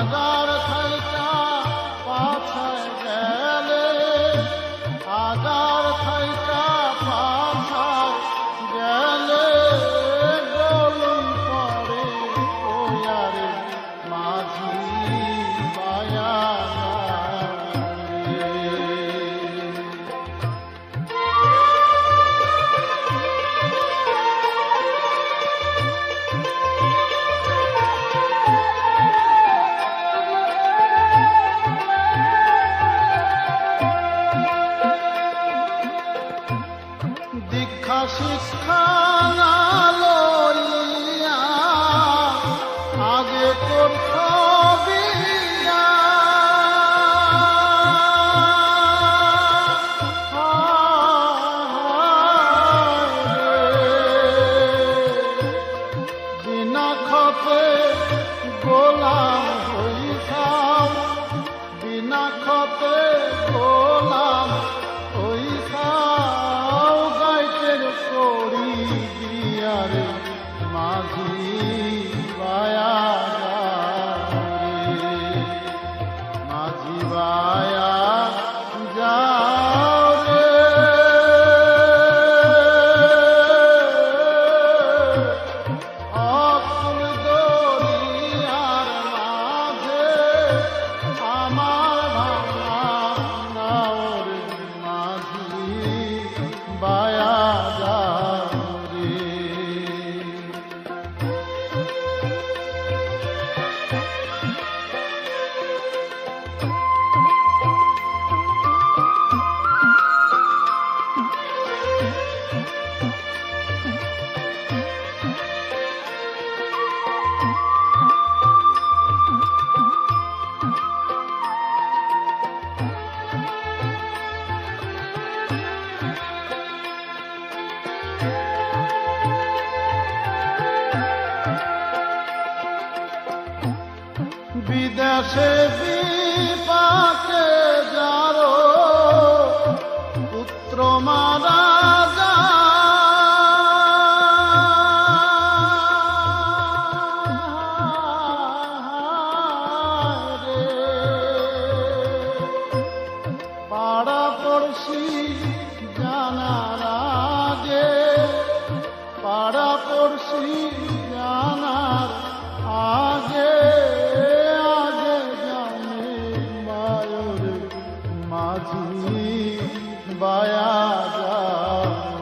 Father. মাঝি বিদেশে বিপাকে মাঝি বায়া যাও